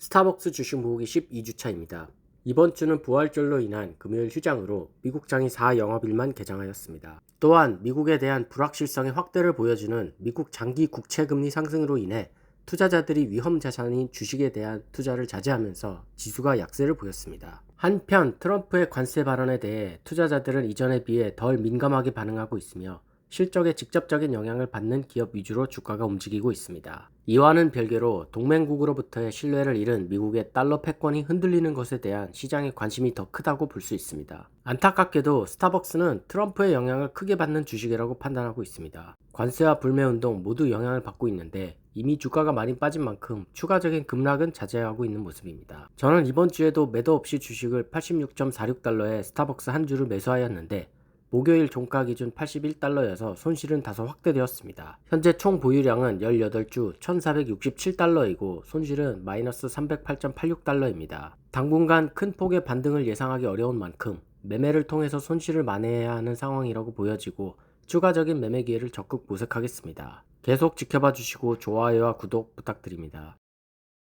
스타벅스 주식 모으기 12주차입니다. 이번 주는 부활절로 인한 금요일 휴장으로 미국 장이 4영업일만 개장하였습니다. 또한 미국에 대한 불확실성의 확대를 보여주는 미국 장기 국채 금리 상승으로 인해 투자자들이 위험 자산인 주식에 대한 투자를 자제하면서 지수가 약세를 보였습니다. 한편 트럼프의 관세 발언에 대해 투자자들은 이전에 비해 덜 민감하게 반응하고 있으며 실적에 직접적인 영향을 받는 기업 위주로 주가가 움직이고 있습니다. 이와는 별개로 동맹국으로부터의 신뢰를 잃은 미국의 달러 패권이 흔들리는 것에 대한 시장의 관심이 더 크다고 볼 수 있습니다. 안타깝게도 스타벅스는 트럼프의 영향을 크게 받는 주식이라고 판단하고 있습니다. 관세와 불매 운동 모두 영향을 받고 있는데 이미 주가가 많이 빠진 만큼 추가적인 급락은 자제하고 있는 모습입니다. 저는 이번 주에도 매도 없이 주식을 86.46달러에 스타벅스 한 주를 매수하였는데 목요일 종가 기준 81달러여서 손실은 다소 확대되었습니다. 현재 총 보유량은 18주 1467달러이고 손실은 마이너스 308.86달러입니다. 당분간 큰 폭의 반등을 예상하기 어려운 만큼 매매를 통해서 손실을 만회해야 하는 상황이라고 보여지고 추가적인 매매 기회를 적극 모색하겠습니다. 계속 지켜봐 주시고 좋아요와 구독 부탁드립니다.